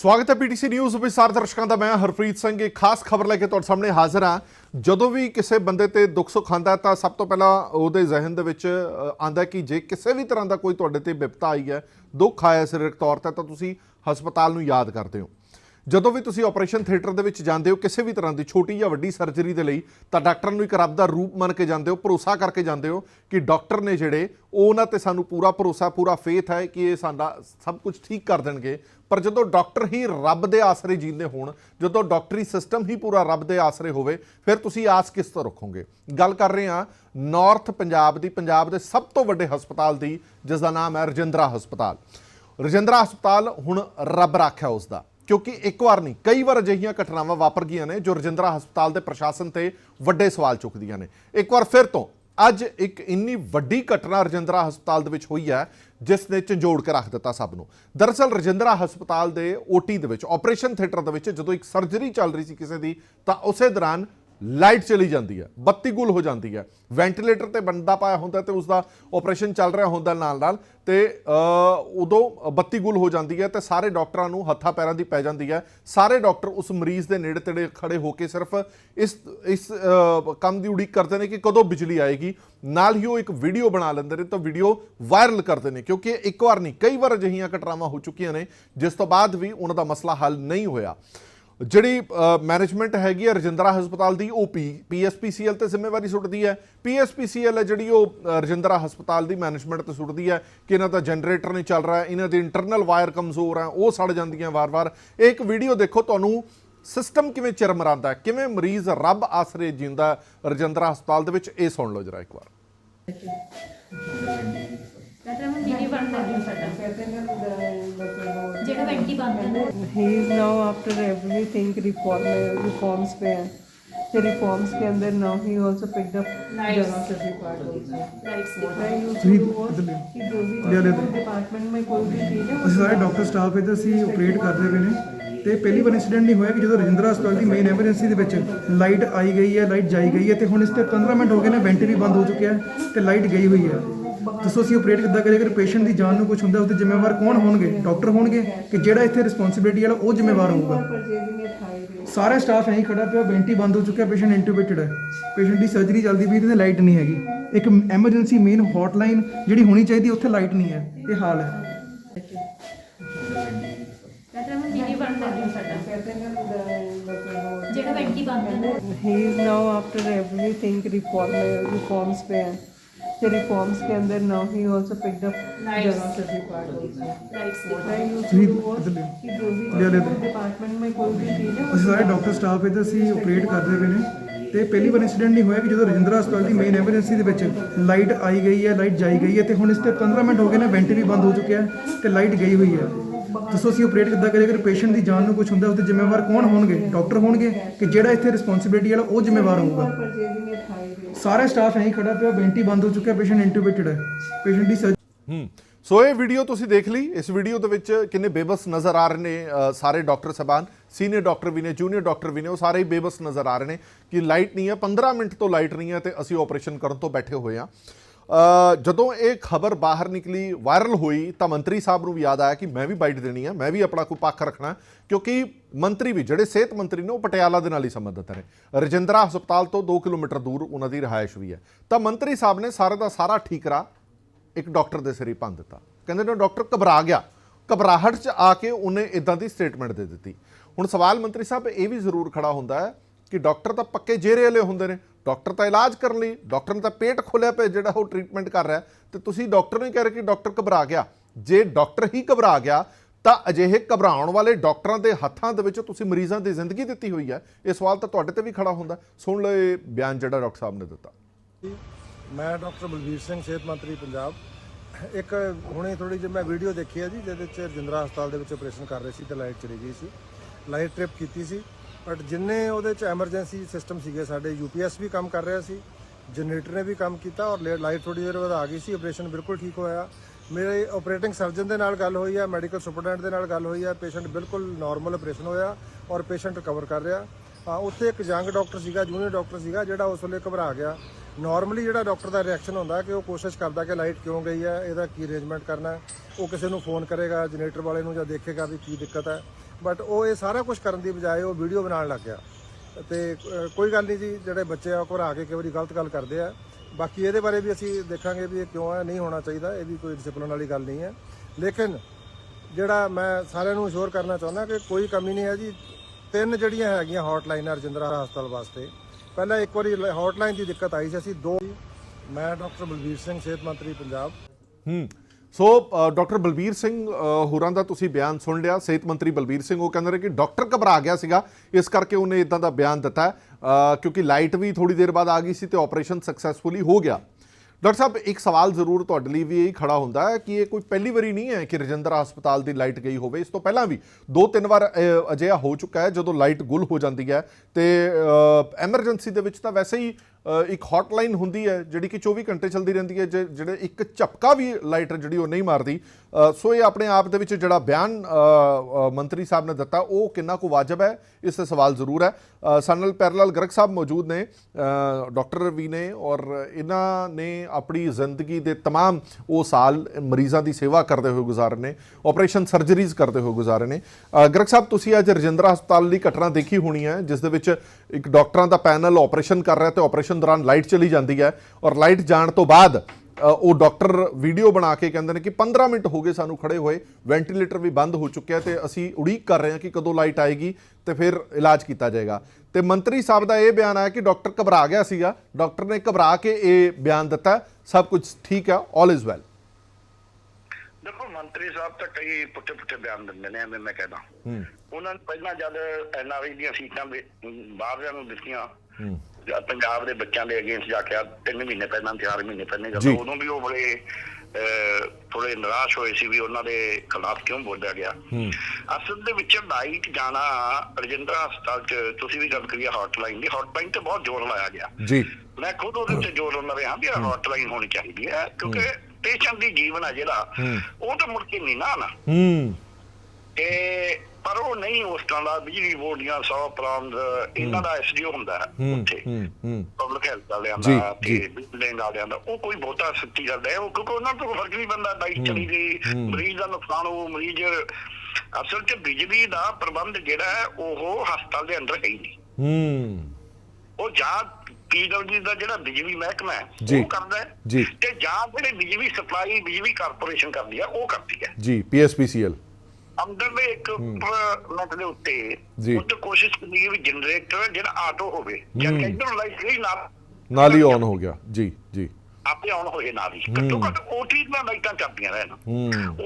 ਸਵਾਗਤ ਹੈ PTC news ਵਿਚਾਰ ਦਰਸ਼ਕਾਂ ਦਾ। ਮੈਂ ਹਰਪ੍ਰੀਤ ਸਿੰਘ। ਇੱਕ ਖਾਸ ਖਬਰ ਲੈ ਕੇ ਤੁਹਾਡੇ ਸਾਹਮਣੇ ਹਾਜ਼ਰ ਹਾਂ। ਜਦੋਂ ਵੀ ਕਿਸੇ ਬੰਦੇ ਤੇ ਦੁੱਖ ਸੁੱਖ ਆਉਂਦਾ ਤਾਂ ਸਭ ਤੋਂ ਪਹਿਲਾਂ ਉਹਦੇ ਜ਼ਿਹਨ ਦੇ ਵਿੱਚ ਅ, ਆਉਂਦਾ ਕਿ ਜੇ ਕਿਸੇ ਵੀ ਤਰ੍ਹਾਂ ਦਾ ਕੋਈ ਤੁਹਾਡੇ ਤੇ ਵਿਪਤਾ ਆਈ ਹੈ ਦੁੱਖ ਆਇਆ ਸਰੀਰਕ ਤੌਰ ਤੇ ਤਾਂ ਤੁਸੀਂ ਹਸਪਤਾਲ ਨੂੰ ਯਾਦ ਕਰਦੇ ਹੋ। ਜਦੋਂ ਵੀ ਤੁਸੀਂ ਆਪਰੇਸ਼ਨ ਥੀਏਟਰ ਦੇ ਵਿੱਚ ਜਾਂਦੇ ਹੋ, ਕਿਸੇ ਵੀ ਤਰ੍ਹਾਂ ਦੀ ਛੋਟੀ ਜਾਂ ਵੱਡੀ ਸਰਜਰੀ ਦੇ ਲਈ, ਤਾਂ ਡਾਕਟਰ ਨੂੰ ਇੱਕ ਰੱਬ ਦਾ ਰੂਪ ਮੰਨ ਕੇ ਜਾਂਦੇ ਹੋ, ਭਰੋਸਾ ਕਰਕੇ ਜਾਂਦੇ ਹੋ ਕਿ ਡਾਕਟਰ ਨੇ ਜਿਹੜੇ, ਉਹ ਉਹਨਾਂ ਤੇ ਸਾਨੂੰ ਪੂਰਾ ਭਰੋਸਾ, ਪੂਰਾ ਫੇਥ ਹੈ ਕਿ ਇਹ ਸਾਡਾ ਸਭ ਕੁਝ ਠੀਕ ਕਰ ਦੇਣਗੇ। ਪਰ ਜਦੋਂ ਡਾਕਟਰ ਹੀ ਰੱਬ ਦੇ ਆਸਰੇ ਜੀਂਦੇ ਹੋਣ, ਜਦੋਂ ਡਾਕਟਰੀ ਸਿਸਟਮ ਹੀ ਪੂਰਾ ਰੱਬ ਦੇ ਆਸਰੇ ਹੋਵੇ, ਫਿਰ ਤੁਸੀਂ ਆਸ ਕਿਸ ਤੋਂ ਰੱਖੋਗੇ? ਗੱਲ ਕਰ ਰਹੇ ਹਾਂ ਨਾਰਥ ਪੰਜਾਬ ਦੀ, ਪੰਜਾਬ ਦੇ ਸਭ ਤੋਂ ਵੱਡੇ ਹਸਪਤਾਲ ਦੀ, ਜਿਸ ਦਾ ਨਾਮ ਹੈ ਰਜਿੰਦਰਾ ਹਸਪਤਾਲ। ਰਜਿੰਦਰਾ ਹਸਪਤਾਲ ਹੁਣ ਰੱਬ ਰਾਖਿਆ ਉਸ ਦਾ ਕਿਉਂਕਿ ਇੱਕ ਵਾਰ ਨਹੀਂ, ਕਈ ਵਾਰ ਅਜਿਹੀਆਂ ਘਟਨਾਵਾਂ ਵਾਪਰ ਗਈਆਂ ਨੇ ਜੋ ਰਜਿੰਦਰਾ ਹਸਪਤਾਲ ਦੇ ਪ੍ਰਸ਼ਾਸਨ ਤੇ ਵੱਡੇ ਸਵਾਲ ਚੁੱਕਦੀਆਂ ਨੇ। ਇੱਕ ਵਾਰ ਫਿਰ ਤੋਂ, ਅੱਜ ਇੱਕ ਇੰਨੀ ਵੱਡੀ ਘਟਨਾ ਰਜਿੰਦਰਾ ਹਸਪਤਾਲ ਦੇ ਵਿੱਚ ਹੋਈ ਹੈ, ਜਿਸ ਨੇ ਝੰਜੋੜ ਕੇ ਰੱਖ ਦਿੱਤਾ ਸਭ ਨੂੰ। ਦਰਅਸਲ ਰਜਿੰਦਰਾ ਹਸਪਤਾਲ ਦੇ ਓਟੀ ਦੇ ਵਿੱਚ, ਆਪਰੇਸ਼ਨ ਥੀਏਟਰ ਦੇ ਵਿੱਚ ਜਦੋਂ ਇੱਕ ਸਰਜਰੀ ਚੱਲ ਰਹੀ ਸੀ ਕਿਸੇ ਦੀ, ਤਾਂ ਉਸੇ ਦੌਰਾਨ ਲਾਈਟ ਚਲੀ ਜਾਂਦੀ ਹੈ, ਬੱਤੀ ਗੁੱਲ ਹੋ ਜਾਂਦੀ ਹੈ। ਵੈਂਟੀਲੇਟਰ ਤੇ ਬੰਦਾ ਪਾਇਆ ਹੁੰਦਾ ਤੇ ਉਸ ਦਾ ਆਪਰੇਸ਼ਨ ਚੱਲ ਰਿਹਾ ਹੁੰਦਾ ਨਾਲ ਨਾਲ ਤੇ ਉਦੋਂ ਬੱਤੀ ਗੁੱਲ ਹੋ ਜਾਂਦੀ ਹੈ ਤੇ ਸਾਰੇ ਡਾਕਟਰਾਂ ਨੂੰ ਹੱਥਾਂ ਪੈਰਾਂ ਦੀ ਪੈ ਜਾਂਦੀ ਹੈ। ਸਾਰੇ ਡਾਕਟਰ ਉਸ ਮਰੀਜ਼ ਦੇ ਨੇੜੇ ਤੇੜੇ ਖੜੇ ਹੋ ਕੇ ਸਿਰਫ ਇਸ ਇਸ ਕੰਮ ਦੀ ਉਡੀਕ ਕਰਦੇ ਨੇ ਕਿ ਕਦੋਂ ਬਿਜਲੀ ਆਏਗੀ। ਨਾਲ ਹੀ ਉਹ ਇੱਕ ਵੀਡੀਓ ਬਣਾ ਲੈਂਦੇ ਨੇ, ਤਾਂ ਵੀਡੀਓ ਵਾਇਰਲ ਕਰਦੇ ਨੇ, ਕਿਉਂਕਿ ਇਹ ਇੱਕ ਵਾਰ ਨਹੀਂ, ਕਈ ਵਾਰ ਅਜਿਹੀਆਂ ਘਟਨਾਵਾਂ ਹੋ ਚੁੱਕੀਆਂ ਨੇ, ਜਿਸ ਤੋਂ ਬਾਅਦ ਵੀ ਉਹਨਾਂ ਦਾ ਮਸਲਾ ਹੱਲ ਨਹੀਂ ਹੋਇਆ। ਜਿਹੜੀ ਮੈਨੇਜਮੈਂਟ ਹੈਗੀ ਹੈ ਰਜਿੰਦਰਾ ਹਸਪਤਾਲ ਦੀ ਉਹ ਪੀ ਪੀਐਸਪੀਸੀਐਲ ਤੇ ਜ਼ਿੰਮੇਵਾਰੀ ਸੁੱਟਦੀ ਹੈ। ਪੀਐਸਪੀਸੀਐਲ ਹੈ ਜਿਹੜੀ ਉਹ ਰਜਿੰਦਰਾ ਹਸਪਤਾਲ ਦੀ ਮੈਨੇਜਮੈਂਟ ਤੇ ਸੁੱਟਦੀ ਹੈ ਕਿ ਇਹਨਾਂ ਦਾ ਜਨਰੇਟਰ ਨਹੀਂ ਚੱਲ ਰਿਹਾ ਇਹਨਾਂ ਦੀ ਇੰਟਰਨਲ ਵਾਇਰ ਕਮਜ਼ੋਰ ਹੈ ਉਹ ਸੜ ਜਾਂਦੀਆਂ ਵਾਰ-ਵਾਰ। ਇਹ ਇੱਕ ਵੀਡੀਓ ਦੇਖੋ ਤੁਹਾਨੂੰ ਸਿਸਟਮ ਕਿਵੇਂ ਚਰਮਰਾਂਦਾ ਹੈ, ਕਿਵੇਂ ਮਰੀਜ਼ ਰੱਬ ਆਸਰੇ ਜਿੰਦਾ ਰਜਿੰਦਰਾ ਹਸਪਤਾਲ ਦੇ ਵਿੱਚ ਇਹ ਸੁਣ ਲਓ ਜਰਾ ਇੱਕ ਵਾਰ। ਡਾਕਟਰ ਹੁਣ ਵੀਡੀਓ ਬਣ ਲੱਗੀ ਸਾਡਾ ਜਿਹੜਾ ਵੈਂਟੀ ਬੰਦ ਹੈ he is now after everything reform reforms पे है तो reforms के अंदर now he also picked up Lights. Janaushadhi part also lights मैं यूज टू वॉच कि जो भी डिपार्टमेंट में कोई भी चीज है ਅਸੀਂ ਸਾਰੇ ਡਾਕਟਰ ਸਟਾਫ ਇੱਥੇ ਅਸੀਂ ਆਪਰੇਟ ਕਰਦੇ ਪਏ ਨੇ ਤੇ ਪਹਿਲੀ ਵਾਰ ਇਨਸੀਡੈਂਟ ਨਹੀਂ ਹੋਇਆ ਕਿ ਜਦੋਂ ਰਜਿੰਦਰਾ ਹਸਪਤਾਲ ਦੀ ਮੇਨ ਐਮਰਜੈਂਸੀ ਦੇ ਵਿੱਚ ਲਾਈਟ ਆਈ ਗਈ ਹੈ ਲਾਈਟ ਜਾਈ ਗਈ ਹੈ ਤੇ ਹੁਣ ਇਸ ਤੇ 15 ਮਿੰਟ ਹੋ ਗਏ ਨੇ ਵੈਂਟ ਵੀ ਬੰਦ ਹੋ ਚੁੱਕਿਆ ਹੈ ਤੇ ਲਾਈਟ ਗਈ ਹੋਈ ਹੈ ਦੱਸੋ ਅਸੀਂ ਆਪਰੇਟ ਕਿੱਦਾਂ ਕਰੀਏ? ਅਗਰ ਪੇਸ਼ੈਂਟ ਦੀ ਜਾਨ ਨੂੰ ਕੁਝ ਹੁੰਦਾ ਉਹਦੇ ਜ਼ਿੰਮੇਵਾਰ ਕੌਣ ਹੋਣਗੇ? ਡਾਕਟਰ ਹੋਣਗੇ ਕਿ ਜਿਹੜਾ ਇੱਥੇ ਰਿਸਪੌਂਸਿਬਿਲਟੀ ਵਾਲਾ ਉਹ ਜ਼ਿੰਮੇਵਾਰ ਹੋਊਗਾ? ਸਾਰਾ ਸਟਾਫ ਐਂ ਖੜਾ ਪਿਆ ਬੈਂਟੀ ਬੰਦ ਹੋ ਚੁੱਕਿਆ ਪੇਸ਼ੈਂਟ ਇੰਟੂਬੇਟਡ ਹੈ। ਪੇਸ਼ੈਂਟ ਦੀ ਸਰਜਰੀ ਜਲਦੀ ਵੀ ਤੇ ਲਾਈਟ ਨਹੀਂ ਹੈਗੀ। ਇੱਕ ਐਮਰਜੈਂਸੀ ਮੇਨ ਹੌਟਲਾਈਨ ਜਿਹੜੀ ਹੋਣੀ ਚਾਹੀਦੀ ਉੱਥੇ ਲਾਈਟ ਨਹੀਂ ਹੈ। ਇਹ ਹਾਲ ਹੈ। He is now after everything reform, reforms where है तो reforms के अंदर now he also picked up Lights. Janaushadhi part also lights मैं यूज ਤੁਸੀਂ टू वॉच ਇੱਧਰ ਲਿਓ। कि जो भी ਲਿਆ, ਲਿਆ, ਲਿਆ। डिपार्टमेंट में कोई भी चीज है ਅਸੀਂ ਸਾਰੇ ਡਾਕਟਰ ਸਟਾਫ ਇੱਥੇ ਅਸੀਂ ਆਪਰੇਟ ਕਰਦੇ ਪਏ ਨੇ ਤੇ ਪਹਿਲੀ ਵਾਰ ਇਨਸੀਡੈਂਟ ਨਹੀਂ ਹੋਇਆ ਕਿ ਜਦੋਂ ਰਜਿੰਦਰਾ ਹਸਪਤਾਲ ਦੀ ਮੇਨ ਐਮਰਜੈਂਸੀ ਦੇ ਵਿੱਚ ਲਾਈਟ ਆਈ ਗਈ ਹੈ ਲਾਈਟ ਜਾਈ ਗਈ ਹੈ ਤੇ ਹੁਣ ਇਸ ਤੇ 15 ਮਿੰਟ ਹੋ ਗਏ ਨੇ ਵੈਂਟ ਵੀ ਬੰਦ ਹੋ ਚੁੱਕਿਆ ਹੈ ਤੇ ਲਾਈਟ ਗਈ ਹੋਈ ਹੈ ਦੱਸੋ ਅਸੀਂ ਆਪਰੇਟ ਕਿੱਦਾਂ ਕਰੀਏ ਅਗਰ ਪੇਸ਼ੈਂਟ ਦੀ ਜਾਨ ਨੂੰ ਕੁਝ ਹੁੰਦਾ ਉਸ ਦੇ ਜ਼ਿੰਮੇਵਾਰ ਕੌਣ ਹੋਣਗੇ ਡਾਕਟਰ ਹੋਣਗੇ ਕਿ ਜਿਹੜਾ ਇੱਥੇ ਰਿਸਪੌਂਸਿਬਿਲਟੀ ਵਾਲਾ ਉਹ ਜ਼ਿੰਮੇਵਾਰ ਹੋਊਗਾ ਸਾਰਾ ਸਟਾਫ ਐਂ ਖੜਾ ਪਿਆ ਬੈਂਟੀ ਬੰਦ ਹੋ ਚੁੱਕਿਆ ਪੇਸ਼ੈਂਟ ਇੰਟੂਬੇਟਡ ਹੈ। ਪੇਸ਼ੈਂਟ ਦੀ ਸਰਜ ਹੂੰ। ਸੋ ਇਹ ਵੀਡੀਓ ਤੁਸੀਂ ਦੇਖ ਲਈ। ਇਸ ਵੀਡੀਓ ਦੇ ਵਿੱਚ ਕਿੰਨੇ ਬੇਬਸ ਨਜ਼ਰ ਆ ਰਹੇ ਨੇ ਸਾਰੇ ਡਾਕਟਰ ਸਾਹਿਬਾਨ ਸੀਨੀਅਰ ਡਾਕਟਰ ਵੀ ਨੇ ਜੂਨੀਅਰ ਡਾਕਟਰ ਵੀ ਨੇ, ਉਹ ਸਾਰੇ ਹੀ ਬੇਬਸ ਨਜ਼ਰ ਆ ਰਹੇ ਨੇ ਕਿ ਲਾਈਟ ਨਹੀਂ ਹੈ। 15 ਮਿੰਟ ਤੋਂ ਲਾਈਟ ਨਹੀਂ ਹੈ ਤੇ ਅਸੀਂ ਆਪਰੇਸ਼ਨ ਕਰਨ ਤੋਂ ਬੈਠੇ ਹੋਏ ਆ ਜਦੋਂ ਇਹ ਖਬਰ ਬਾਹਰ ਨਿਕਲੀ, ਵਾਇਰਲ ਹੋਈ, ਤਾਂ ਮੰਤਰੀ ਸਾਹਿਬ ਨੂੰ ਵੀ ਯਾਦ ਆਇਆ ਕਿ ਮੈਂ ਵੀ ਬਾਈਟ ਦੇਣੀ ਹੈ ਮੈਂ ਵੀ ਆਪਣਾ ਕੋਈ ਪੱਖ ਰੱਖਣਾ ਕਿਉਂਕਿ ਮੰਤਰੀ ਵੀ, ਜਿਹੜੇ ਸਿਹਤ ਮੰਤਰੀ ਨੇ, ਉਹ ਪਟਿਆਲਾ ਦੇ ਨਾਲ ਹੀ ਸੰਬੰਧਿਤ ਨੇ। ਰਜਿੰਦਰਾ ਹਸਪਤਾਲ ਤੋਂ 2 ਕਿਲੋਮੀਟਰ ਦੂਰ ਉਹਨਾਂ ਦੀ ਰਿਹਾਇਸ਼ ਵੀ ਹੈ। ਤਾਂ ਮੰਤਰੀ ਸਾਹਿਬ ਨੇ ਸਾਰੇ ਦਾ ਸਾਰਾ ਠੀਕਰਾ ਇੱਕ ਡਾਕਟਰ ਦੇ ਸਿਰ ਹੀ ਭੰਨ ਦਿੱਤਾ। ਕਹਿੰਦੇ ਨੇ ਡਾਕਟਰ ਘਬਰਾ ਗਿਆ। ਘਬਰਾਹਟ 'ਚ ਆ ਕੇ ਉਹਨੇ ਇਦਾਂ ਦੀ ਸਟੇਟਮੈਂਟ ਦੇ ਦਿੱਤੀ। ਹੁਣ ਸਵਾਲ ਮੰਤਰੀ ਸਾਹਿਬ ਇਹ ਵੀ ਜ਼ਰੂਰ ਖੜਾ ਹੁੰਦਾ ਹੈ ਕਿ ਡਾਕਟਰ ਤਾਂ ਪੱਕੇ ਜੇਰੇ ਵਾਲੇ ਹੁੰਦੇ ਨੇ। ਡਾਕਟਰ ਤਾਂ ਇਲਾਜ ਕਰਨ ਲਈ, ਡਾਕਟਰ ਨੇ ਤਾਂ ਪੇਟ ਖੋਲਿਆ ਪਿਆ ਜਿਹੜਾ ਉਹ ਟ੍ਰੀਟਮੈਂਟ ਕਰ ਰਿਹਾ ਤੇ ਤੁਸੀਂ ਡਾਕਟਰ ਨੂੰ ਹੀ ਕਹਿ ਰਹੇ ਕਿ ਡਾਕਟਰ ਘਬਰਾ ਗਿਆ। ਜੇ ਡਾਕਟਰ ਹੀ ਘਬਰਾ ਗਿਆ, ਤਾਂ ਅਜਿਹੇ ਘਬਰਾਉਣ ਵਾਲੇ ਡਾਕਟਰਾਂ ਦੇ ਹੱਥਾਂ ਦੇ ਵਿੱਚ ਤੁਸੀਂ ਮਰੀਜ਼ਾਂ ਦੀ ਜ਼ਿੰਦਗੀ ਦਿੱਤੀ ਹੋਈ ਹੈ। ਇਹ ਸਵਾਲ ਤਾਂ ਤੁਹਾਡੇ ਤੇ ਵੀ ਖੜਾ ਹੁੰਦਾ। ਸੁਣ ਲਓ ਇਹ ਬਿਆਨ ਜਿਹੜਾ ਡਾਕਟਰ ਸਾਹਿਬ ਨੇ ਦਿੱਤਾ। ਮੈਂ ਡਾਕਟਰ ਬਲਬੀਰ ਸਿੰਘ, ਸਿਹਤ ਮੰਤਰੀ ਪੰਜਾਬ। ਇੱਕ ਹੁਣੇ ਥੋੜੀ ਜਿਹੀ ਮੈਂ ਵੀਡੀਓ ਦੇਖੀ ਹੈ ਜੀ, ਜਿਹਦੇ ਵਿੱਚ ਰਜਿੰਦਰਾ ਹਸਪਤਾਲ ਦੇ ਵਿੱਚ ਆਪਰੇਸ਼ਨ ਕਰ ਰਹੇ ਸੀ ਤੇ ਲਾਈਟ ਚਲੀ ਗਈ ਸੀ। ਲਾਈਟ ਟ੍ਰਿਪ ਕੀਤੀ ਸੀ। ਬਟ ਜਿੰਨੇ ਉਹਦੇ ਚ ਐਮਰਜੈਂਸੀ ਸਿਸਟਮ ਸੀਗੇ, ਸਾਡੇ ਯੂਪੀਐਸ ਵੀ ਕੰਮ ਕਰ ਰਿਹਾ ਸੀ ਜਨਰੇਟਰ ਨੇ ਵੀ ਕੰਮ ਕੀਤਾ ਔਰ ਲਾਈਟ ਥੋੜੀ ਦੇਰ ਬਾਅਦ ਆ ਗਈ ਸੀ ਆਪਰੇਸ਼ਨ ਬਿਲਕੁਲ ਠੀਕ ਹੋਇਆ। ਮੇਰੇ ਆਪਰੇਟਿੰਗ ਸਰਜਨ ਦੇ ਨਾਲ ਗੱਲ ਹੋਈ ਹੈ ਮੈਡੀਕਲ ਸੁਪਰਡੈਂਟ ਦੇ ਨਾਲ ਗੱਲ ਹੋਈ ਹੈ ਪੇਸ਼ੈਂਟ ਬਿਲਕੁਲ ਨਾਰਮਲ ਆਪਰੇਸ਼ਨ ਹੋਇਆ ਔਰ ਪੇਸ਼ੈਂਟ ਰਿਕਵਰ ਕਰ ਰਿਹਾ। ਹਾਂ ਉੱਥੇ ਇੱਕ ਯੰਗ ਡਾਕਟਰ ਸੀਗਾ ਜੂਨੀਅਰ ਡਾਕਟਰ ਸੀਗਾ, ਜਿਹੜਾ ਉਸ ਵੇਲੇ ਘਬਰਾ ਗਿਆ। ਨਾਰਮਲੀ ਜਿਹੜਾ ਡਾਕਟਰ ਦਾ ਰਿਐਕਸ਼ਨ ਹੁੰਦਾ ਕਿ ਉਹ ਕੋਸ਼ਿਸ਼ ਕਰਦਾ ਕਿ ਲਾਈਟ ਕਿਉਂ ਗਈ ਹੈ, ਇਹਦਾ ਕੀ ਅਰੇਂਜਮੈਂਟ ਕਰਨਾ ਹੈ, ਉਹ ਕਿਸੇ ਨੂੰ ਫੋਨ ਕਰੇਗਾ ਜਨਰੇਟਰ ਵਾਲੇ ਨੂੰ ਜਾਂ ਦੇਖੇਗਾ ਵੀ ਕੀ ਦਿੱਕਤ ਹੈ। ਬਟ ਉਹ ਇਹ ਸਾਰਾ ਕੁਝ ਕਰਨ ਦੀ ਬਜਾਏ ਉਹ ਵੀਡੀਓ ਬਣਾਉਣ ਲੱਗ ਗਿਆ। ਤੇ ਕੋਈ ਗੱਲ ਨਹੀਂ ਜੀ, ਜਿਹੜੇ ਬੱਚੇ ਆ, ਉਹ ਘਬਰਾ ਕੇ ਕਈ ਵਾਰੀ ਗਲਤ ਗੱਲ ਕਰਦੇ ਆ। ਬਾਕੀ ਇਹਦੇ ਬਾਰੇ ਵੀ ਅਸੀਂ ਦੇਖਾਂਗੇ ਵੀ ਇਹ ਕਿਉਂ ਹੈ ਨਹੀਂ ਹੋਣਾ ਚਾਹੀਦਾ, ਇਹ ਵੀ ਕੋਈ ਡਿਸਪਲਿਨ ਵਾਲੀ ਗੱਲ ਨਹੀਂ ਹੈ। ਲੇਕਿਨ ਜਿਹੜਾ ਮੈਂ ਸਾਰਿਆਂ ਨੂੰ ਅਸ਼ੋਰ ਕਰਨਾ ਚਾਹੁੰਦਾ ਕਿ ਕੋਈ ਕਮੀ ਨਹੀਂ ਹੈ ਜੀ। ਤਿੰਨ ਜਿਹੜੀਆਂ ਹੈਗੀਆਂ ਹੌਟਲਾਈਨ ਰਜਿੰਦਰਾ ਹਸਪਤਾਲ ਵਾਸਤੇ। ਪਹਿਲਾਂ ਇੱਕ ਵਾਰੀ ਹੌਟਲਾਈਨ ਦੀ ਦਿੱਕਤ ਆਈ ਸੀ, ਅਸੀਂ ਦੋ ਮੈਂ ਡਾਕਟਰ ਬਲਬੀਰ ਸਿੰਘ, ਸਿਹਤ ਮੰਤਰੀ ਪੰਜਾਬ। ਹੂੰ। So uh, doctor Balbir Singh ਹੋਰਾਂ ਦਾ ਤੁਸੀਂ ਬਿਆਨ ਸੁਣ ਲਿਆ। ਸਿਹਤ ਮੰਤਰੀ ਬਲਬੀਰ ਸਿੰਘ ਉਹ ਕਹਿੰਦੇ ਨੇ ਕਿ ਡਾਕਟਰ ਘਬਰਾ ਗਿਆ ਸੀਗਾ। ਇਸ ਕਰਕੇ ਉਹਨੇ ਇਦਾਂ ਦਾ ਬਿਆਨ ਦਿੱਤਾ ਕਿਉਂਕਿ ਲਾਈਟ ਵੀ ਥੋੜੀ ਦੇਰ ਬਾਅਦ ਆ ਗਈ ਸੀ ਤੇ ਆਪਰੇਸ਼ਨ ਸਕਸੈਸਫੁਲੀ ਹੋ ਗਿਆ। ਡਾਕਟਰ ਸਾਹਿਬ ਇੱਕ ਸਵਾਲ ਜ਼ਰੂਰ ਤੁਹਾਡੇ ਲਈ ਵੀ ਇਹ ਖੜਾ ਹੁੰਦਾ ਹੈ ਕਿ ਇਹ ਕੋਈ ਪਹਿਲੀ ਵਾਰੀ ਨਹੀਂ ਹੈ ਕਿ ਰਜਿੰਦਰ ਹਸਪਤਾਲ ਦੀ ਲਾਈਟ ਗਈ ਹੋਵੇ। ਇਸ ਤੋਂ ਪਹਿਲਾਂ ਵੀ ਦੋ ਤਿੰਨ ਵਾਰ ਅਜਿਹਾ ਹੋ ਚੁੱਕਾ ਹੈ ਜਦੋਂ ਲਾਈਟ ਗੁੱਲ ਹੋ ਜਾਂਦੀ ਹੈ ਤੇ ਐਮਰਜੈਂਸੀ ਦੇ ਵਿੱਚ ਤਾਂ ਵੈਸੇ ਹੀ ਇੱਕ ਹੌਟਲਾਈਨ ਹੁੰਦੀ ਹੈ ਜਿਹੜੀ ਕਿ 24 ਘੰਟੇ ਚੱਲਦੀ ਰਹਿੰਦੀ ਹੈ ਜੇ- ਜਿਹੜੇ ਇੱਕ ਝਪਕਾ ਵੀ ਲਾਈਟ ਜਿਹੜੀ ਉਹ ਨਹੀਂ ਮਾਰਦੀ ਅ, ਸੋ ਇਹ ਆਪਣੇ ਆਪ ਦੇ ਵਿੱਚ ਜਿਹੜਾ ਬਿਆਨ ਅ, ਅ, ਮੰਤਰੀ ਸਾਹਿਬ ਨੇ ਦਿੱਤਾ ਉਹ ਕਿੰਨਾ ਕੁ ਵਾਜਬ ਹੈ ਇਸ ਤੇ ਸਵਾਲ ਜ਼ਰੂਰ ਹੈ ਅ, ਸਾਡੇ ਨਾਲ ਪੈਰਲਲ ਗਰਗ ਸਾਹਿਬ ਮੌਜੂਦ ਨੇ ਅ, ਡਾਕਟਰ ਵੀ ਨੇ ਔਰ ਇਹਨਾਂ ਨੇ ਆਪਣੀ ਜ਼ਿੰਦਗੀ ਦੇ तमाम ਉਹ ਸਾਲ ਮਰੀਜ਼ਾਂ ਦੀ ਸੇਵਾ ਕਰਦੇ ਹੋਏ ਗੁਜ਼ਾਰੇ ਨੇ ਆਪਰੇਸ਼ਨ ਸਰਜਰੀਜ਼ ਕਰਦੇ ਹੋਏ ਗੁਜ਼ਾਰੇ ਨੇ ਅ, ਗਰਗ ਸਾਹਿਬ ਤੁਸੀਂ ਅੱਜ ਰਜਿੰਦਰਾ ਹਸਪਤਾਲ ਦੀ ਘਟਨਾ ਦੇਖੀ ਹੋਣੀ ਹੈ ਜਿਸ ਦੇ ਵਿੱਚ ਇੱਕ ਡਾਕਟਰਾਂ ਦਾ ਪੈਨਲ ਆਪਰੇਸ਼ਨ ਕਰ ਰਿਹਾ ਤੇ ਆਪਰੇਸ਼ਨ ਦੌਰਾਨ ਲਾਈਟ ਚਲੀ ਜਾਂਦੀ ਹੈ ਔਰ ਲਾਈਟ ਜਾਣ ਤੋਂ ਬਾਅਦ ਉਹ ਡਾਕਟਰ ਵੀਡੀਓ ਬਣਾ ਕੇ ਕਹਿੰਦੇ ਨੇ ਕਿ 15 ਮਿੰਟ ਹੋ ਗਏ ਸਾਨੂੰ ਖੜੇ ਹੋਏ ਵੈਂਟੀਲੇਟਰ ਵੀ ਬੰਦ ਹੋ ਚੁੱਕਿਆ ਤੇ ਅਸੀਂ ਉਡੀਕ ਕਰ ਰਹੇ ਹਾਂ ਕਿ ਕਦੋਂ ਲਾਈਟ ਆਏਗੀ ਤੇ ਫਿਰ ਇਲਾਜ ਕੀਤਾ ਜਾਏਗਾ। ਤੇ ਮੰਤਰੀ ਸਾਹਿਬ ਦਾ ਇਹ ਬਿਆਨ ਆਇਆ ਕਿ ਡਾਕਟਰ ਘਬਰਾ ਗਿਆ ਸੀਗਾ ਡਾਕਟਰ ਨੇ ਘਬਰਾ ਕੇ ਇਹ ਬਿਆਨ ਦਿੱਤਾ ਸਭ ਕੁਝ ਠੀਕ ਹੈ ਆਲ ਇਜ਼ ਵੈਲ ਦੇਖੋ ਮੰਤਰੀ ਸਾਹਿਬ ਤਾਂ ਕਈ ਪੁੱਠੇ ਪੁੱਠੇ ਬਿਆਨ ਦਿੰਦੇ ਨੇ ਐਵੇਂ ਮੈਂ ਕਹਿੰਦਾ। ਉਹਨਾਂ ਨੇ ਪਹਿਲਾਂ ਜਦ ਐਨਆਰਆਈ ਦੀਆਂ ਸੀਟਾਂ ਵੀ ਬਾਹਰਲਿਆਂ ਨੂੰ ਦਿੱਤੀਆਂ ਜਦ ਪੰਜਾਬ ਦੇ ਬੱਚਿਆਂ ਦੇ ਅਗੇਂਸਟ ਜਾ ਕੇ ਆ ਤਿੰਨ ਮਹੀਨੇ ਪਹਿਲਾਂ ਚਾਰ ਮਹੀਨੇ ਪਹਿਲਾਂ। ਜਦੋਂ ਉਦੋਂ ਵੀ ਉਹ ਬੜੇ ਥੋੜੇ ਨਿਰਾਸ਼ ਹੋਏ ਸੀ ਵੀ ਉਹਨਾਂ ਦੇ ਖਿਲਾਫ ਕਿਉਂ ਬੋਲਿਆ ਗਿਆ। ਅਸਲ ਦੇ ਵਿੱਚ ਲਾਈਟ ਜਾਣਾ ਰਜਿੰਦਰਾ ਹਸਪਤਾਲ ਚ ਤੁਸੀਂ ਵੀ ਗੱਲ ਕਰੀਏ ਹੌਟਲਾਈਨ ਦੀ ਹੌਟਲਾਈਨ ਤੇ ਬਹੁਤ ਜ਼ੋਰ ਲਾਇਆ ਗਿਆ। ਜੀ। ਮੈਂ ਖੁਦ ਉਹਦੇ ਉੱਤੇ ਜ਼ੋਰ ਲਾ ਰਿਹਾ ਵੀ ਹੌਟਲਾਈਨ ਹੋਣੀ ਚਾਹੀਦੀ ਹੈ ਕਿਉਂਕਿ ਪੇਸ਼ੈਂਟ ਦੀ ਜੀਵਨ ਆ ਜਿਹੜਾ ਉਹ ਤਾਂ ਮੁੜ ਕੇ ਨਹੀਂ ਨਾ। ਹੂੰ। ਤੇ ਪਰ ਉਹ ਨਹੀਂ ਉਸ ਤਰ੍ਹਾਂ ਦਾ ਬਿਜਲੀ ਬੋਰਡ ਦੀਆਂ 100 ਪ੍ਰਾਂਤ ਇਹਨਾਂ ਦਾ ਐਸਡੀਓ ਹੁੰਦਾ ਹੈ ਉੱਥੇ। ਪਬਲਿਕ ਹੈਲਥ ਵਾਲਿਆਂ ਦਾ। ਤੇ ਬਿਜਲੀ ਵਾਲਿਆਂ ਦਾ ਉਹ ਕੋਈ ਬਹੁਤਾ ਸੱਚੀ ਗੱਲ ਹੈ ਉਹ ਕਿਉਂਕਿ ਉਹਨਾਂ ਤੋਂ ਫ਼ਰਕ ਨਹੀਂ ਪੈਂਦਾ ਲਾਈਟ ਚਲੀ ਗਈ ਮਰੀਜ਼ ਦਾ ਨੁਕਸਾਨ ਉਹ ਮਰੀਜ਼ ਅਸਲ 'ਚ ਬਿਜਲੀ ਦਾ ਪ੍ਰਬੰਧ ਜਿਹੜਾ ਹੈ ਉਹ ਹਸਪਤਾਲ ਦੇ ਅੰਦਰ ਹੈ ਹੀ ਨਹੀਂ। ਹੂੰ। ਉਹ ਜਾਂ ਪੀਡਬਲਯੂ ਦਾ ਜਿਹੜਾ ਬਿਜਲੀ ਮਹਿਕਮਾ ਹੈ। ਉਹ ਕਰਦਾ ਹੈ। ਤੇ ਜਾਂ ਜਿਹੜੇ ਬਿਜਲੀ ਸਪਲਾਈ ਬਿਜਲੀ ਕਾਰਪੋਰੇਸ਼ਨ ਕਰਦੀ ਹੈ ਉਹ ਕਰਦੀ ਹੈ। ਜੀ ਪੀਐਸਪੀਸੀਐਲ ਅੰਦਰ ਦੇ ਇੱਕ ਨਟ ਦੇ ਉੱਤੇ। ਉੱਤੇ ਕੋਸ਼ਿਸ਼ ਹੈ ਵੀ ਜਨਰੇਟਰ ਜਿਹੜਾ ਆਟੋ ਹੋਵੇ। ਜਾਂ ਇਧਰ ਲਾਈਟ ਗਈ ਨਾਲ ਨਾਲ ਹੀ ਆਨ ਹੋ ਗਿਆ। ਜੀ ਜੀ। ਆਪੇ ਆਨ ਹੋਏ ਨਾਲ ਹੀ। ਘੱਟੋ ਘੱਟ ਓਟੀ ਦੀਆਂ ਲਾਈਟਾਂ ਚੱਲਦੀਆਂ ਰਹਿਣ।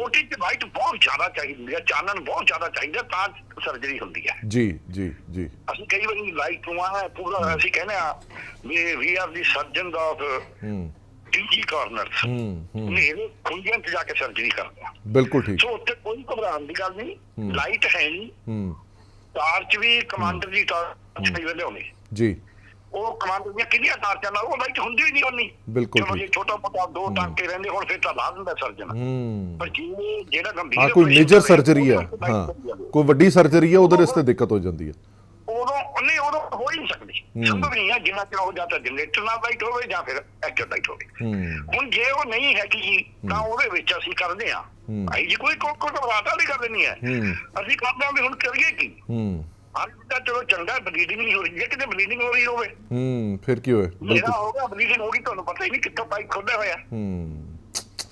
ਓਟੀ ਤੇ ਲਾਈਟ ਬਹੁਤ ਜ਼ਿਆਦਾ ਚਾਹੀਦੀ ਹੈ ਚਾਨਣ ਬਹੁਤ ਜ਼ਿਆਦਾ ਚਾਹੀਦਾ ਤਾਂ ਸਰਜਰੀ ਹੁੰਦੀ ਹੈ। ਜੀ ਜੀ ਜੀ। ਅਸੀਂ ਕਈ ਵਾਰੀ ਲਾਈਟ ਨੂੰ ਆ ਪੂਰਾ ਅਸੀਂ ਕਹਿੰਦੇ ਆ ਵੀ ਵੀ ਆਰ ਦੀ ਸਰਜਨ ਹੂੰ। ਡੀਜੀ ਕਾਰਨਰਸ ਹੂੰ ਹੂੰ। ਨੇਰੇ ਖੁੰਝਾਂ ਚ ਜਾ ਕੇ ਸਰਜਰੀ ਕਰਦੇ। ਬਿਲਕੁਲ ਠੀਕ। ਸੋ ਉੱਥੇ ਕੋਈ ਘਬਰਾਉਣ ਦੀ ਗੱਲ ਨਹੀਂ। ਲਾਈਟ ਹੈ ਨਹੀਂ। ਹੂੰ। ਤਾਰ ਚ ਵੀ ਕਮਾਂਡਰ ਦੀ ਤਾਰ ਛੇ ਵੇਲੇ ਹੋਣੀ। ਜੀ। ਉਹ ਕਮਾਂਡਰ ਦੀਆਂ ਕਿੰਨੀਆਂ ਤਾਰਾਂ ਨਾਲ ਉਹ ਲਾਈਟ ਹੁੰਦੀ ਹੀ ਨਹੀਂ ਬਿਲਕੁਲ ਚਲੋ। ਜੇ ਛੋਟਾ ਮੋਟਾ ਦੋ ਟਾਂਕੇ ਰਹਿੰਦੇ ਹੁਣ ਫਿਰ ਤਾਂ ਲਾ ਦਿੰਦਾ ਸਰਜਨ ਹੂੰ। ਪਰ ਜੇ ਜਿਹੜਾ ਗੰਭੀਰ ਹਾਂ ਕੋਈ ਮੇਜਰ ਸਰਜਰੀ ਹੈ। ਉਹਦੇ ਹਾਂ। ਕੋਈ ਵੱਡੀ ਸਰਜਰੀ ਹੈ ਉਧਰ ਇਸ ਤੇ ਦਿੱਕਤ ਹੋ ਜਾਂਦੀ ਹੈ ਉਦੋਂ ਨਹੀਂ ਉਦੋਂ ਹੋ ਹੀ ਨਹੀਂ ਸਕਦੀ ਸੰਭਵ ਨਹੀਂ ਹੈ ਜਿੰਨਾ ਚਿਰ ਉਹ ਜਾਂ ਤਾਂ ਜਨਰੇਟਰ ਨਾਲ ਲਾਈਟ ਹੋਵੇ ਜਾਂ ਫਿਰ ਐਕਟਿਵ ਲਾਈਟ ਹੋਵੇ। ਹੂੰ। ਹੁਣ ਜੇ ਉਹ ਨਹੀਂ ਹੈ ਕਿ ਤਾਂ ਉਹਦੇ ਵਿੱਚ ਅਸੀਂ ਕਰਦੇ ਆ ਭਾਈ ਜੀ ਕੋਈ ਕੋਈ ਘਬਰਾਹਟ ਵਾਲੀ ਗੱਲ ਨਹੀਂ ਹੈ। ਹੂੰ। ਅਸੀਂ ਕਰਦੇ ਆ ਵੀ ਹੁਣ ਕਰੀਏ ਕੀ? ਹੂੰ। ਤਾਂ ਚਲੋ ਚੰਗਾ ਬਲੀਡਿੰਗ ਨਹੀਂ ਹੋ ਰਹੀ ਜੇ ਕਿਤੇ ਬਲੀਡਿੰਗ ਹੋ ਰਹੀ ਹੋਵੇ। ਹੂੰ ਫਿਰ ਕੀ ਹੋਏ ਮੇਰਾ ਬਿਲਕੁਲ। ਹੋ ਗਿਆ ਬਲੀਡਿੰਗ ਹੋ ਗਈ ਤੁਹਾਨੂੰ ਪਤਾ ਹੀ ਨਹੀਂ ਕਿੱਥੋਂ ਪਾਈਪ ਖੋਲਿਆ ਹੋਇਆ ਹੂੰ।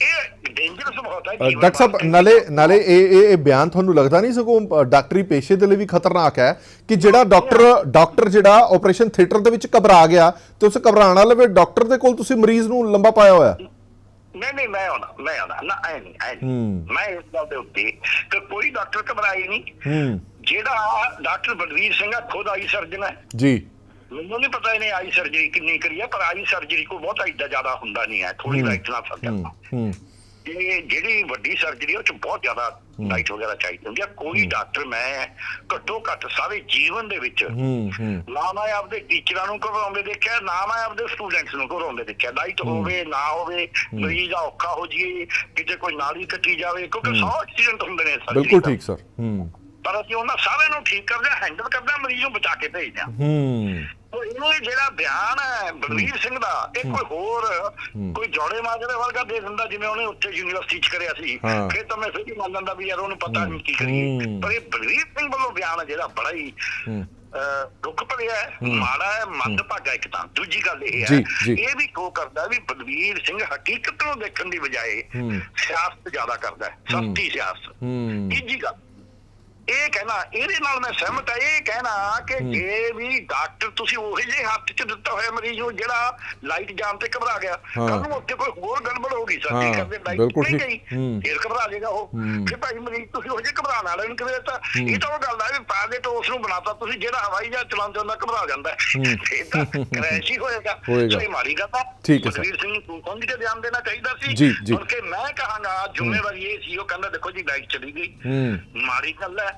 ਇਹ ਡੇਂਜਰਸ ਬਹੁਤ ਹੈ ਅ, ਡਾਕਟਰ ਸਾਹਿਬ ਨਾਲੇ ਨਾਲੇ ਇਹ ਇਹ ਇਹ ਬਿਆਨ ਤੁਹਾਨੂੰ ਲੱਗਦਾ ਨਹੀਂ ਸਗੋਂ ਡਾਕਟਰੀ ਪੇਸ਼ੇ ਦੇ ਲਈ ਵੀ ਖਤਰਨਾਕ ਹੈ ਕਿ ਜਿਹੜਾ ਡਾਕਟਰ ਡਾਕਟਰ ਜਿਹੜਾ ਆਪਰੇਸ਼ਨ ਥੀਏਟਰ ਦੇ ਵਿੱਚ ਘਬਰਾ ਗਿਆ ਤੇ ਉਸ ਘਬਰਾਉਣ ਵਾਲੇ ਵੇ ਡਾਕਟਰ ਦੇ ਕੋਲ ਤੁਸੀਂ ਮਰੀਜ਼ ਨੂੰ ਲੰਬਾ ਪਾਇਆ ਹੋਇਆ ਨਹੀਂ ਨਹੀਂ ਮੈਂ ਆਉਣਾ ਮੈਂ ਆਉਣਾ ਨਾ ਐ ਨਹੀਂ ਐ। ਮੈਂ ਇਸ ਗੱਲ ਦੇ ਉੱਤੇ ਕਿ ਕੋਈ ਡਾਕਟਰ ਘਬਰਾਈ ਨਹੀਂ। ਹੂੰ। ਜਿਹੜਾ ਡਾਕਟਰ ਬਲਵੀਰ ਸਿੰਘ ਆ ਖੁਦ ਆਈ ਸਰਜਨ ਹੈ। ਜੀ। ਮੈਨੂੰ ਨਹੀਂ ਪਤਾ ਇਹਨੇ ਆਈ ਸਰਜਰੀ ਕਿੰਨੀ ਕਰੀ ਹੈ ਪਰ ਆਈ ਸਰਜਰੀ ਕੋਈ ਬਹੁਤਾ ਇੱਡਾ ਜ਼ਿਆਦਾ ਹੁੰਦਾ ਨਹੀਂ ਹੈ ਥੋੜੀ ਲਾਈਟ ਨਾਲ ਹੂੰ ਜਾਂਦਾ ਹੂੰ ਇਹ ਜਿਹੜੀ ਵੱਡੀ ਸਰਜਰੀ ਉਹ ਚ ਬਹੁਤ ਜ਼ਿਆਦਾ ਲਾਈਟ ਵਗੈਰਾ ਚਾਹੀਦੀ ਹੁੰਦੀ ਹੈ ਕੋਈ ਡਾਕਟਰ ਮੈਂ ਘੱਟੋ ਘੱਟ ਸਾਰੇ ਜੀਵਨ ਦੇ ਵਿੱਚ ਹੂੰ ਹੂੰ। ਨਾ ਮੈਂ ਆਪਦੇ ਟੀਚਰਾਂ ਨੂੰ ਘਬਰਾਉਂਦੇ ਦੇਖਿਆ ਨਾ ਮੈਂ ਆਪਦੇ ਸਟੂਡੈਂਟਸ ਨੂੰ ਘਬਰਾਉਂਦੇ ਦੇਖਿਆ। ਲਾਈਟ ਹੋਵੇ ਨਾ ਹੋਵੇ ਮਰੀਜ਼ ਔਖਾ ਹੋ ਜਾਈਏ ਕਿਤੇ ਕੋਈ ਨਾਲੀ ਕੱਟੀ ਜਾਵੇ ਕਿਉਂਕਿ 100 ਐਕਸੀਡੈਂਟ ਹੁੰਦੇ ਨੇ ਸਰਜਰੀ ਬਿਲਕੁਲ। ਠੀਕ ਸਰ ਹੂੰ। ਪਰ ਅਸੀਂ ਉਹਨਾਂ ਸਾਰਿਆਂ ਨੂੰ ਠੀਕ ਕਰਦੇ ਹਾਂ ਹੈਂਡਲ ਕਰਦੇ ਹਾਂ ਮਰੀਜ਼ ਨੂੰ ਬਚਾ ਕੇ ਭੇਜਦੇ ਹਾਂ। ਹੂੰ। ਇਹ ਜਿਹੜਾ ਬਿਆਨ ਹੈ ਬਲਵੀਰ ਸਿੰਘ ਦਾ ਇਹ ਕੋਈ ਹੋਰ ਕੋਈ ਜੋੜੇ ਮਾਜਰੇ ਵਰਗਾ ਦੇ ਦਿੰਦਾ ਜਿਵੇਂ ਉਹਨੇ ਉੱਥੇ ਯੂਨੀਵਰਸਿਟੀ ਚ ਕਰਿਆ ਸੀ। ਫਿਰ ਤਾਂ ਮੈਂ ਫਿਰ ਵੀ ਮੰਨ ਲੈਂਦਾ ਵੀ ਯਾਰ ਉਹਨੂੰ ਪਤਾ ਨਹੀਂ ਕੀ ਕਰੀਏ। ਪਰ ਇਹ ਬਲਵੀਰ ਸਿੰਘ ਵੱਲੋਂ ਬਿਆਨ ਹੈ ਜਿਹੜਾ ਬੜਾ ਹੀ ਦੁੱਖ ਭਰਿਆ ਹੈ ਮਾੜਾ ਹੈ ਮੰਦ ਭਾਗਾ ਇੱਕ ਤਾਂ। ਦੂਜੀ ਗੱਲ ਇਹ ਹੈ। ਇਹ ਵੀ ਕੋ ਕਰਦਾ ਵੀ ਬਲਵੀਰ ਸਿੰਘ ਹਕੀਕਤ ਨੂੰ ਦੇਖਣ ਦੀ ਬਜਾਏ। ਸਿਆਸਤ ਜ਼ਿਆਦਾ ਕਰਦਾ ਹੈ ਸਸਤੀ ਸਿਆਸਤ। ਤੀਜੀ ਗੱਲ ਇਹ ਕਹਿਣਾ ਇਹਦੇ ਨਾਲ ਮੈਂ ਸਹਿਮਤ ਹਾਂ ਇਹ ਕਹਿਣਾ ਕਿ ਜੇ ਵੀ ਡਾਕਟਰ ਤੁਸੀਂ ਉਹੇ ਜਿਹੇ ਹੱਥ 'ਚ ਦਿੱਤਾ ਹੋਇਆ ਮਰੀਜ਼ ਨੂੰ ਜਿਹੜਾ ਲਾਈਟ ਜਾਣ ਤੇ ਘਬਰਾ ਗਿਆ। ਕੱਲ ਨੂੰ ਉੱਥੇ ਕੋਈ ਹੋਰ ਗੜਬੜ ਹੋ ਗਈ ਸਰਦੀ ਕਰਦੇ ਲਾਈਟ ਨਹੀਂ। ਗਈ ਹੂੰ। ਫਿਰ ਘਬਰਾ ਜਾਏਗਾ ਉਹ। ਫਿਰ ਭਾਈ ਮਰੀਜ਼ ਤੁਸੀਂ ਉਹ ਜਿਹੇ ਘਬਰਾਉਣ ਵਾਲੇ ਨੂੰ ਕਿਵੇਂ ਤਾਂ ਇਹ ਤਾਂ ਉਹ ਗੱਲ ਹੈ ਵੀ ਪਾਦੇ ਟੋਸ ਨੂੰ ਬਣਾਤਾ ਤੁਸੀਂ ਜਿਹੜਾ ਹਵਾਈ ਜਹਾਜ਼ ਚਲਾਉਂਦੇ ਹੁੰਦਾ ਘਬਰਾ ਜਾਂਦਾ ਫਿਰ ਤਾਂ ਕ੍ਰੈਸ਼ ਹੀ ਹੋਏਗਾ ਹੋਏਗਾ। ਸੋ ਇਹ ਮਾੜੀ ਗੱਲ ਹੈ ਠੀਕ ਹੈ ਸਰ। ਬਲਵੀਰ ਸਿੰਘ ਨੂੰ ਸਮਝ ਕੇ ਬਿਆਨ ਦੇਣਾ ਚਾਹੀਦਾ ਸੀ ਜੀ, ਜੀ। ਬਲਕਿ ਮੈਂ ਕਹਾਂਗਾ ਜ਼ਿੰਮੇਵਾਰੀ ਇਹ ਸੀ ਉਹ ਕਹਿੰਦਾ ਦੇਖੋ ਜੀ ਲਾਈਟ ਚਲੀ ਗਈ ਮਾੜੀ ਗੱਲ ਹੂੰ।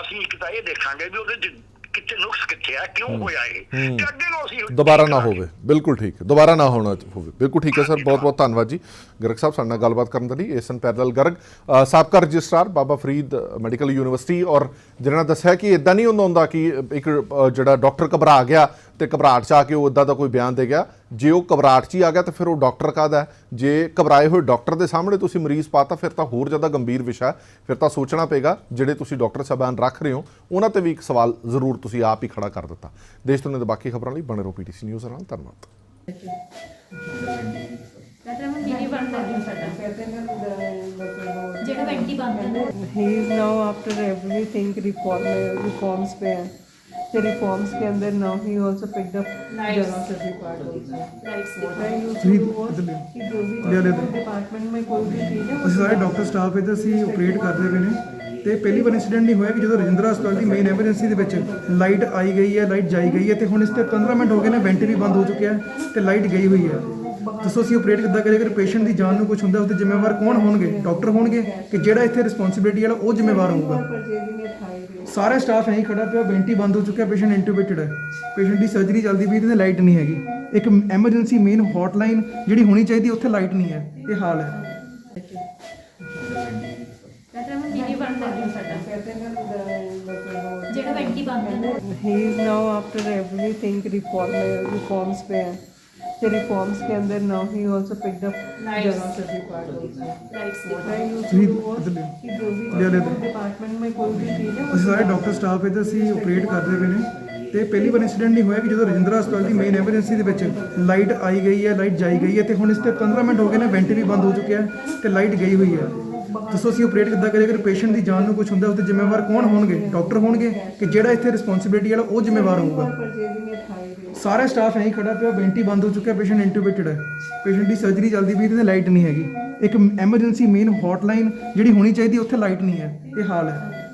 ਅਸੀਂ ਇੱਕ ਤਾਂ ਇਹ ਦੇਖਾਂਗੇ ਵੀ ਉਹਦੇ ਕਿੱਥੇ ਨੁਕਸ ਕਿੱਥੇ ਆ ਕਿਉਂ ਹੋਇਆ ਇਹ। ਤੇ ਅੱਗੇ ਨੂੰ ਅਸੀਂ ਦੁਬਾਰਾ ਨਾ ਹੋਵੇ। ਬਿਲਕੁਲ ਠੀਕ। ਹੈ ਦੁਬਾਰਾ ਨਾ ਹੋਣਾ ਹੋਵੇ। ਬਿਲਕੁਲ ਠੀਕ ਹੈ ਸਰ। ਬਹੁਤ ਬਹੁਤ ਧੰਨਵਾਦ ਜੀ। ਗਰਗ ਸਾਹਿਬ ਸਾਡੇ ਨਾਲ ਗੱਲਬਾਤ ਕਰਨ ਦੇ ਲਈ ਏਸਨ ਪੈਰਲ ਗਰਗ। ਸਾਬਕਾ registrar Baba Farid medical university ਔਰ ਜਿਹਨਾਂ ਨੇ ਦੱਸਿਆ ਕਿ ਇਦਾਂ ਨਹੀਂ ਹੁੰਦਾ ਹੁੰਦਾ ਕਿ ਇੱਕ ਜਿਹੜਾ ਡਾਕਟਰ ਘਬਰਾ ਗਿਆ ਤੇ ਘਬਰਾਹਟ ਚ ਆ ਕੇ ਉਹ ਇਦਾਂ ਦਾ ਕੋਈ ਬਿਆਨ ਦੇ ਗਿਆ। ਜੇ ਉਹ ਘਬਰਾਹਟ ਚ ਹੀ ਆ ਗਿਆ ਤਾਂ ਫਿਰ ਉਹ ਡਾਕਟਰ ਕਾਹਦਾ ਹੈ? ਜੇ ਘਬਰਾਏ ਹੋਏ ਡਾਕਟਰ ਦੇ ਸਾਹਮਣੇ ਤੁਸੀਂ ਮਰੀਜ਼ ਪਾਤਾ ਫਿਰ ਤਾਂ ਹੋਰ ਜ਼ਿਆਦਾ ਗੰਭੀਰ ਵਿਸ਼ਾ ਹੈ। ਫਿਰ ਤਾਂ ਸੋਚਣਾ ਪਏਗਾ ਜਿਹੜੇ ਤੁਸੀਂ ਡਾਕਟਰ ਸਾਹਿਬਾਨ ਰੱਖ ਰਹੇ ਹੋ ਉਹਨਾਂ ਤੇ ਵੀ ਇੱਕ ਸਵਾਲ ਜ਼ਰੂਰ ਤੁਸੀਂ ਆਪ ਹੀ ਖੜਾ ਕਰ ਦਿੱਤਾ। ਦੇਸ਼ ਦੁਨੀਆ ਦੇ ਬਾਕੀ ਖਬਰਾਂ ਲਈ ਬਣੇ ਰਹੋ ਪੀਟੀਸੀ ਨਿਊਜ਼ ਨਾਲ। ਧੰਨਵਾਦ। ਜਿਹੜਾ ਵੈਂਟੀ ਬੰਦ ਹੈ he is now after everything reform reforms पे है तो reforms के अंदर now he also picked up general surgery part also rights I used ji, to watch इधर ले। कि जो भी ले, ले, ले। डिपार्टमेंट में कोई भी चीज है ਅਸੀਂ ਸਾਰੇ ਡਾਕਟਰ ਸਟਾਫ ਇੱਧਰ ਅਸੀਂ ਆਪਰੇਟ ਕਰਦੇ ਪਏ ਨੇ ਤੇ ਪਹਿਲੀ ਵਾਰ ਇਨਸੀਡੈਂਟ ਨਹੀਂ ਹੋਇਆ ਕਿ ਜਦੋਂ ਰਜਿੰਦਰਾ ਹਸਪਤਾਲ ਦੀ ਮੇਨ ਐਮਰਜੈਂਸੀ ਦੇ ਵਿੱਚ ਲਾਈਟ ਆਈ ਗਈ ਹੈ ਲਾਈਟ ਜਾਈ ਗਈ ਹੈ ਤੇ ਹੁਣ ਇਸ ਤੇ 15 ਮਿੰਟ ਹੋ ਗਏ ਨੇ ਵੈਂਟ ਵੀ ਬੰਦ ਹੋ ਚੁੱਕਿਆ ਹੈ ਤੇ ਲਾਈਟ ਗਈ ਹੋਈ ਹੈ ਦੱਸੋ ਅਸੀਂ ਆਪਰੇਟ ਕਿੱਦਾਂ ਕਰੀਏ ਅਗਰ ਪੇਸ਼ੈਂਟ ਦੀ ਜਾਨ ਨੂੰ ਕੁਝ ਹੁੰਦਾ ਉਹਦੇ ਜ਼ਿੰਮੇਵਾਰ ਕੌਣ ਹੋਣਗੇ ਡਾਕਟਰ ਹੋਣਗੇ ਕਿ ਜਿਹੜਾ ਇੱਥੇ ਰਿਸਪੌਂਸਿਬਿਲਟੀ ਵਾਲਾ ਉਹ ਜ਼ਿੰਮੇਵਾਰ ਹੋਊਗਾ purchasing it high rate ਸਾਰੇ ਸਟਾਫ ਐਂ ਖੜਾ ਪਿਆ ਵੈਂਟੀ ਬੰਦ ਹੋ ਚੁੱਕਿਆ ਪੇਸ਼ੈਂਟ ਇੰਟੂਬੇਟਡ ਹੈ। ਪੇਸ਼ੈਂਟ ਦੀ ਸਰਜਰੀ ਚੱਲਦੀ ਪਈ ਤੇ ਲਾਈਟ ਨਹੀਂ ਹੈਗੀ। ਇੱਕ ਐਮਰਜੈਂਸੀ ਮੇਨ ਹੌਟਲਾਈਨ ਜਿਹੜੀ ਹੋਣੀ ਚਾਹੀਦੀ ਉੱਥੇ ਲਾਈਟ ਨਹੀਂ ਹੈ। ਇਹ ਹਾਲ ਹੈ। he is now after everything reform reforms पे है तो reforms के अंदर now he also picked up general surgery part also rights I used ji, to watch इधर ले। कि जो भी ले, ले, ले। डिपार्टमेंट में कोई भी चीज है ਅਸੀਂ ਸਾਰੇ ਡਾਕਟਰ ਸਟਾਫ ਇੱਧਰ ਅਸੀਂ ਆਪਰੇਟ ਕਰਦੇ ਪਏ ਨੇ ਤੇ ਪਹਿਲੀ ਵਾਰ ਇਨਸੀਡੈਂਟ ਨਹੀਂ ਹੋਇਆ ਕਿ ਜਦੋਂ ਰਜਿੰਦਰਾ ਹਸਪਤਾਲ ਦੀ ਮੇਨ ਐਮਰਜੈਂਸੀ ਦੇ ਵਿੱਚ ਲਾਈਟ ਆਈ ਗਈ ਹੈ ਲਾਈਟ ਜਾਈ ਗਈ ਹੈ ਤੇ ਹੁਣ ਇਸ ਤੇ 15 ਮਿੰਟ ਹੋ ਗਏ ਨੇ ਵੈਂਟ ਵੀ ਬੰਦ ਹੋ ਚੁੱਕਿਆ ਹੈ ਤੇ ਲਾਈਟ ਗਈ ਹੋਈ ਹੈ ਦੱਸੋ ਅਸੀਂ ਆਪਰੇਟ ਕਿੱਦਾਂ ਕਰੀਏ ਅਗਰ ਪੇਸ਼ੈਂਟ ਦੀ ਜਾਨ ਨੂੰ ਕੁਝ ਹੁੰਦਾ ਉਹਦੇ ਜ਼ਿੰਮੇਵਾਰ ਕੌਣ ਹੋਣਗੇ ਡਾਕਟਰ ਹੋਣਗੇ ਕਿ ਜਿਹੜਾ ਇੱਥੇ ਰਿਸਪੌਂਸਿਬਿਲਟੀ ਵਾਲਾ ਉਹ ਜ਼ਿੰਮੇਵਾਰ ਹੋਊਗਾ ਸਾਰਾ ਸਟਾਫ ਐਂ ਹੀ ਖੜਾ ਪਿਆ ਬੈਂਟੀ ਬੰਦ ਹੋ ਚੁੱਕਿਆ ਪੇਸ਼ੈਂਟ ਇੰਟੂਬੇਟਡ ਹੈ। ਪੇਸ਼ੈਂਟ ਦੀ ਸਰਜਰੀ ਚੱਲਦੀ ਪਈ ਤੇ ਲਾਈਟ ਨਹੀਂ ਹੈਗੀ। ਇੱਕ ਐਮਰਜੈਂਸੀ ਮੇਨ ਹੌਟਲਾਈਨ ਜਿਹੜੀ ਹੋਣੀ ਚਾਹੀਦੀ, ਉੱਥੇ ਲਾਈਟ ਨਹੀਂ ਹੈ। ਇਹ ਹਾਲ ਹੈ।